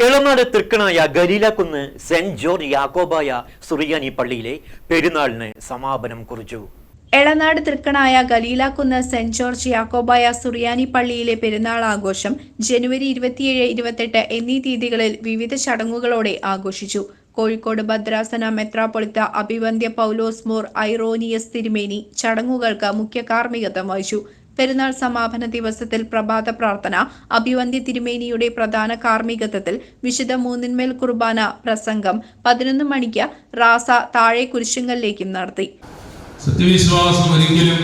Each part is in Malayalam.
ഇളനാട് തൃക്കണായ ഗലീലക്കുന്ന് സെന്റ് ജോർജ് യാക്കോബായ സുറിയാനി പള്ളിയിലെ പെരുന്നാളിന് സമാപനം കുറിച്ചു. എളനാട് തൃക്കണായ ഗലീലാക്കുന്ന് സെന്റ് ജോർജ് യാക്കോബായ സുറിയാനി പള്ളിയിലെ പെരുന്നാൾ ആഘോഷം ജനുവരി ഇരുപത്തിയേഴ് ഇരുപത്തെട്ട് എന്നീ തീയതികളിൽ വിവിധ ചടങ്ങുകളോടെ ആഘോഷിച്ചു. കോഴിക്കോട് ഭദ്രാസന മെത്രാപ്പൊളിത്ത അഭിവന്ധ്യ പൗലോസ് മോർ ഐറോനിയസ് തിരുമേനി ചടങ്ങുകൾക്ക് മുഖ്യ കാർമ്മികത്വം വഹിച്ചു. പെരുന്നാൾ സമാപന ദിവസത്തിൽ പ്രഭാത പ്രാർത്ഥന അഭിവന്ദ്യ തിരുമേനിയുടെ പ്രധാന കാർമ്മികത്വത്തിൽ വിശുദ്ധ മൂന്നിന്മേൽ കുർബാന പ്രസംഗം പതിനൊന്ന് മണിക്ക് റാസ താഴെ കുരിശുങ്കലിലേക്കും നടത്തി. സത്യവിശ്വാസം ഒരിക്കലും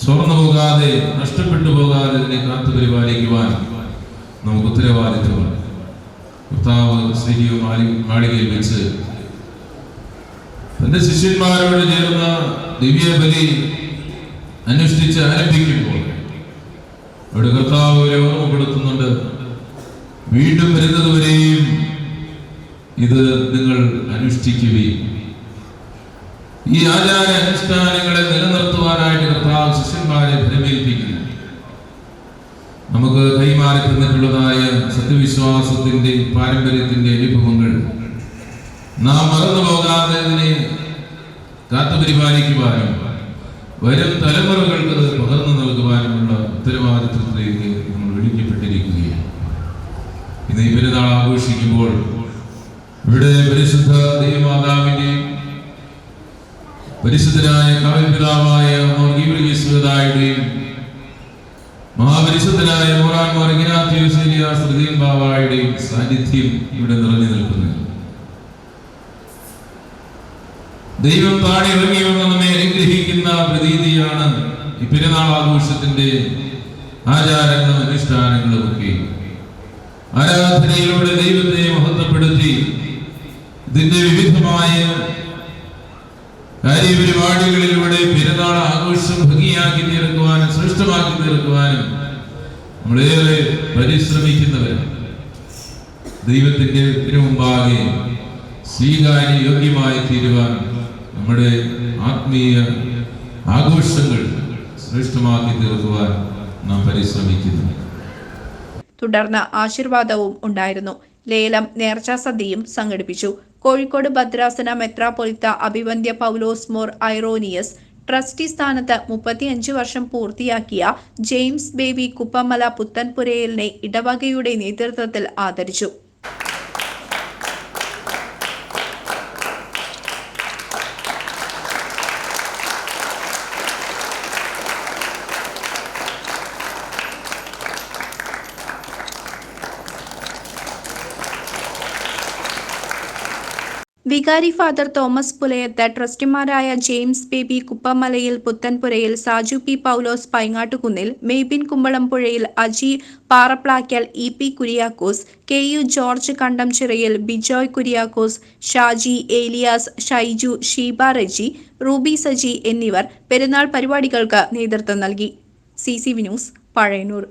ചോർന്നു പോകാതെ നഷ്ടപ്പെട്ടു പോകാതെ തന്നെ കാത്തു പരിപാലിക്കുവാൻ നമുക്ക് ഉത്തരവാദിത്വമാണ് കർത്താവ് ശ്രീയോ മാളികയിൽ വെച്ച് തന്റെ ശിഷ്യന്മാരോട് ചേർന്ന ദിവ്യബലി അനുഷ്ഠിച്ച് ആരംഭിക്കുമ്പോൾ അവിടെ കർത്താവ് അവരെ ഓർമ്മപ്പെടുത്തുന്നുണ്ട് വീണ്ടും വരുന്നതുവരെയും ഇത് നിങ്ങൾ അനുഷ്ഠിക്കുകയും ഈ ആചാര അനുഷ്ഠാനങ്ങളെ നിലനിർത്തുവാനായിട്ട് കർത്താവ് ശിഷ്യന്മാരെ ഭരമേൽപ്പിക്കുന്നു. നമുക്ക് കൈമാറി തന്നിട്ടുള്ളതായ സത്യവിശ്വാസത്തിന്റെ പാരമ്പര്യത്തിന്റെ അനുഭവങ്ങൾ നാം മറന്നു പോകാതെ ഇതിനെ കാത്തുപരിപാലിക്കുവാനും വരും തലമുറകൾക്ക് അത് പകർന്നു നൽകുവാനുമുള്ള ഉത്തരവാദിത്വത്തിലേക്ക് നമ്മൾ വിളിക്കപ്പെട്ടിരിക്കുകയാണ്. ഇന്ന് ഈ പെരുന്നാൾ ആഘോഷിക്കുമ്പോൾ ഇവിടെ പരിശുദ്ധ ദൈവമാതാവിന്റെയും പരിശുദ്ധനായ കാവ്യപിതാവായ മോർഗീവ്രീസ്വതായുടെയും മഹാപരിശുദ്ധനായ മോറാൻ മോർ ഇഗ്നാത്യോസിലിയാസ്തൃതീൻ ബാവായുടെയും സാന്നിധ്യം ഇവിടെ നിറഞ്ഞു നിൽക്കുന്നു. ദൈവം താഴെ ഇറങ്ങി വന്ന് നമ്മെ അനുഗ്രഹിക്കുന്ന പ്രതീതിയാണ് ഈ പെരുന്നാൾ ആഘോഷത്തിന്റെ ആചാരങ്ങളും അനുഷ്ഠാനങ്ങളും ഒക്കെ. ആരാധനയിലൂടെ ദൈവത്തെ മഹത്വപ്പെടുത്തി ഇതിന്റെ വിവിധമായ കാര്യപരിപാടികളിലൂടെ പെരുന്നാൾ ആഘോഷം ഭംഗിയാക്കി തീർക്കുവാനും ശ്രേഷ്ഠമാക്കി തീർക്കുവാനും നമ്മളേറെ പരിശ്രമിക്കുന്നവരാണ്. ദൈവത്തിന്റെ മുമ്പാകെ സ്വീകാര്യ യോഗ്യമായി തീരുവാൻ നമ്മുടെ ആത്മീയ ആഘോഷങ്ങൾ ശ്രേഷ്ഠമാക്കി തീർക്കുവാൻ നാം പരിശ്രമിക്കുന്നു. തുടർന്ന് ആശീർവാദവും ഉണ്ടായിരുന്നു. ലേലം നേർച്ചാ സദ്യയും സംഘടിപ്പിച്ചു. കോഴിക്കോട് ഭദ്രാസന മെത്രാപൊലിത്ത അഭിവന്ധ്യ പൗലോസ് മോർ ഐറോനിയസ് ട്രസ്റ്റി സ്ഥാനത്ത് മുപ്പത്തിയഞ്ച് വർഷം പൂർത്തിയാക്കിയ ജെയിംസ് ബേബി കുപ്പമല പുത്തൻപുരയലിനെ ഇടവകയുടെ നേതൃത്വത്തിൽ ആദരിച്ചു. വികാരി father Thomas Pulayath ട്രസ്റ്റിമാരായ James Baby Kuppamalayil Puthenpurayil Saju P Paulose Paingattukunnil Meybin Kumbalampuzhayil Aji Paraplackal E P Kuriakose K U George Kandamchirayil Bijoy Kuriakose Shaji Elias Shaiju Sheeba Reji Ruby Saji എന്നിവർ പെരുന്നാൾ പരിപാടികൾക്ക് നേതൃത്വം നൽകി. C C V news Pazhayannur.